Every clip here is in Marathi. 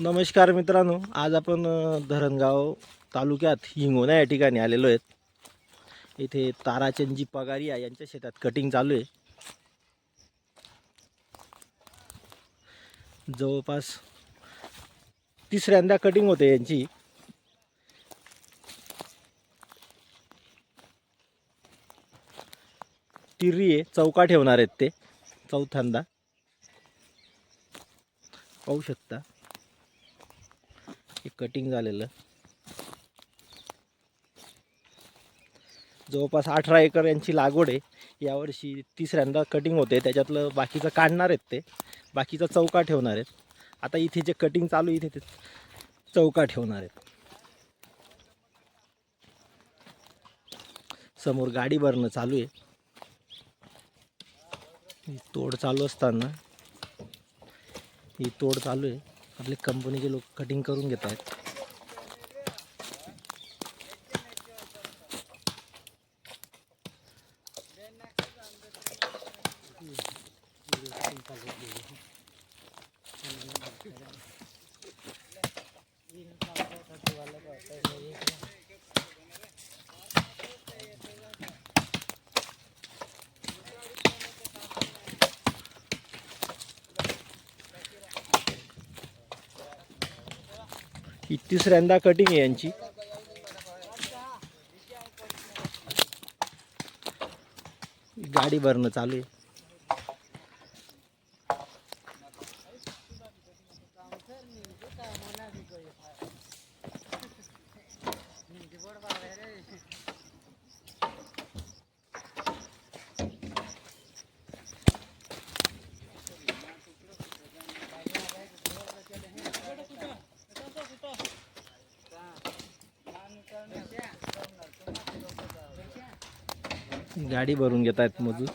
नमस्कार मित्रांनो आज आपण धरणगाव तालुक्यात हिंगोना या ठिकाणी आलेलो आहेत. इथे ताराचंदजी पगारिया यांच्या शेतात कटिंग चालू आहे. जवळपास तिसऱ्यांदा कटिंग होते यांची. तिर्री आहे चौका ठेवणार आहेत ते चौथ्यांदा. पाहू शकता. हे कटिंग झालेलं. जवळपास अठरा एकर यांची लागवड आहे. यावर्षी तिसऱ्यांदा कटिंग होते. त्याच्यातलं बाकीचं काढणार आहेत ते. बाकीचा चौका ठेवणार आहेत. आता इथे जे कटिंग चालू आहे इथे ते चौका ठेवणार आहेत. समोर गाडी भरणं चालू आहे. ही तोड चालू असताना ही तोड चालू आहे. आपले कंपनीचे लोक कटिंग करून घेत आहेत ही तिसऱ्यांदा कटिंग आहे यांची. गाडी भरणं चालू आहे. गाडी भरून घेत आहेत मजूर.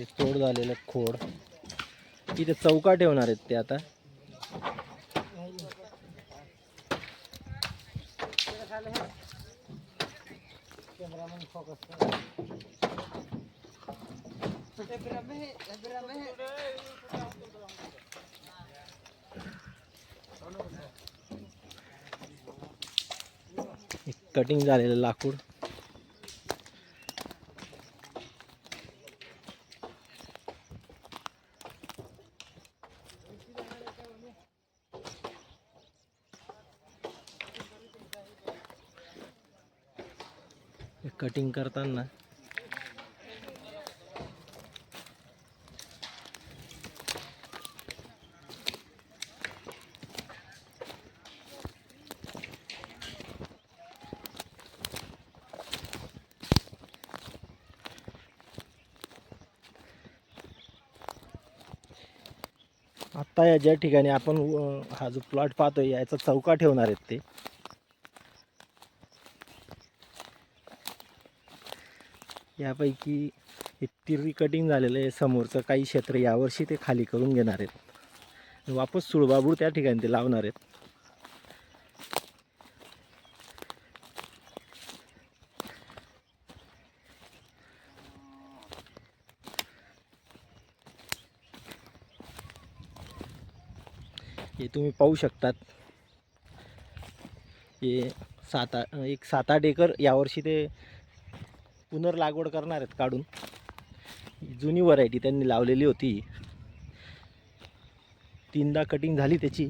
हे तोड झालेलं खोड. इथे चौका ठेवणार आहेत ते आता. कटिंग झालेलं लाकूड. कटिंग करताना. आत्ता या ज्या ठिकाणी आपण हा जो प्लॉट पाहतोय याचा चौका ठेवणार आहेत ते. यापैकी तिरी कटिंग झालेलं आहे समोरचं. काही क्षेत्र यावर्षी ते खाली करून घेणार आहेत. वापस सुळबाबूळ त्या ठिकाणी ते लावणार आहेत. हे तुम्ही पाहू शकतात. हे सात आठ एक सात आठ एकर यावर्षी ते पुनर्लागवड करणार आहेत काढून. जुनी व्हरायटी त्यांनी लावलेली होती. तीनदा कटिंग झाली त्याची.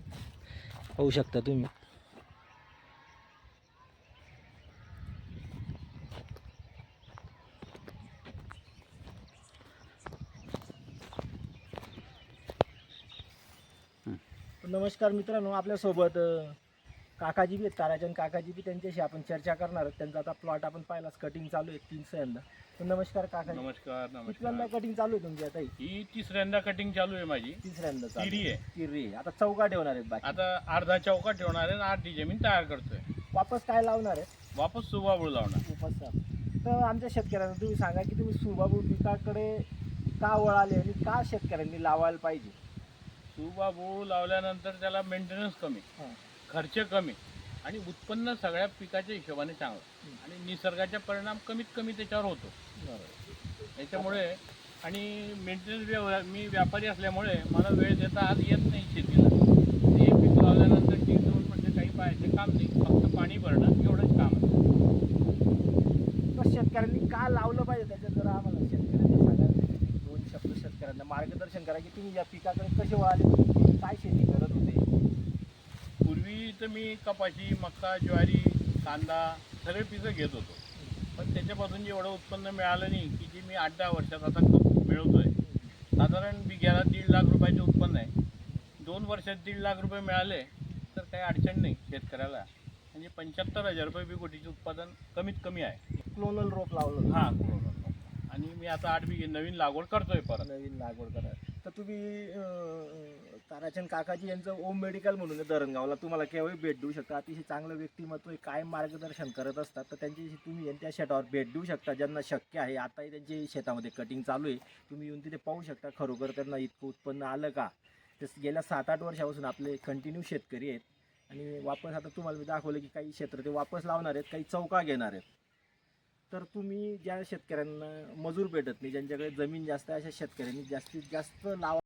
पाहू शकता तुम्ही. नमस्कार मित्रांनो आपल्यासोबत काकाजी बी आहेत ताराचंद काकाजी बी त्यांच्याशी आपण चर्चा करणार आहोत. त्यांचा आता प्लॉट आपण पाहिलाच कटिंग चालू आहे तिसऱ्यांदा तर नमस्कार काकाजी. नमस्कार कितव्यांदा नमस्कार कटिंग चालू आहे तुमची आता ही? ही तिसऱ्यांदा कटिंग चालू आहे माझी. तिसऱ्यांदा चालू तिरी आहे. तिरी आहे. आता चौका ठेवणार आहेत बाकी. आता अर्धा चौका ठेवणार आहे आणि अर्धी जमीन तयार करतोय. वापस काय लावणार आहे? वापस सुबाबूळ लावणार. वापस लाव. तर आमच्या शेतकऱ्यांना तुम्ही सांगा की तुम्ही सुबाबू पिकाकडे का वळाले आणि का शेतकऱ्यांनी लावायला पाहिजे? सुबाबूळ लावल्यानंतर त्याला मेंटेनन्स कमी. हां. खर्च कमी आणि उत्पन्न सगळ्या पिकाच्या हिशोबाने चांगलं. आणि निसर्गाचा परिणाम कमीत कमी त्याच्यावर होतो. त्याच्यामुळे आणि मेंटेनन्स मी व्यापारी असल्यामुळे मला वेळ देता आज येत नाही शेतीला. ते पीक लावल्यानंतर तीन दोन म्हणजे काही पाहायचं काम नाही. फक्त पाणी भरणं एवढंच काम आहे. शेतकऱ्यांनी का लावलं पाहिजे त्याच्यात जरा आम्हाला शेतकऱ्यांना सांगा दोन शब्द शेतकऱ्यांना मार्गदर्शन करा की तुम्ही या पिकाकडे कसे वळाले? काय शेती करत होते? पूर्वी तर मी कपाशी मका ज्वारी कांदा सगळे पिकं घेत होतो. पण त्याच्यापासून जेवढं उत्पन्न मिळालं नाही की जे मी आठ दहा वर्षात आता क- मिळवतोय. साधारण बिघ्याला दीड लाख रुपयाचे उत्पन्न आहे. दोन वर्षात दीड लाख रुपये मिळाले तर काही अडचण नाही शेतकऱ्याला. म्हणजे पंच्याहत्तर हजार रुपये बी कोटीचे उत्पादन कमीत कमी आहे. क्लोनल रोप लावलं. हां आणि मी आता आठ बिघे नवीन लागवड करतोय परत. नवीन लागवड करा तुम्ही अं, ताराचंद काकाजी यांचं ओम मेडिकल म्हणून आहे धरणगावला तुम्हाला केव्हाही भेट देऊ शकता. अतिशय चांगलं व्यक्तिमत्व आहे. कायम मार्गदर्शन करत असतात तर त्यांच्याशी तुम्ही येऊन त्या शेतावर भेट देऊ शकता ज्यांना शक्य आहे. आताही त्यांची शेतामध्ये कटिंग चालू आहे. तुम्ही येऊन तिथे पाहू शकता. खरोखर त्यांना इतकं उत्पन्न आलं का? ते गेल्या सात आठ वर्षापासून आपले कंटिन्यू शेतकरी आहेत. आणि वापस आता तुम्हाला मी दाखवलं की काही क्षेत्र ते वापस लावणार आहेत काही चौका घेणार आहेत. तर तुम्ही ज्या शेतकऱ्यांना मजूर भेटत नाही ज्यांच्याकडे जमीन जास्त आहे अशा शेतकऱ्यांनी जास्तीत जास्त लावा.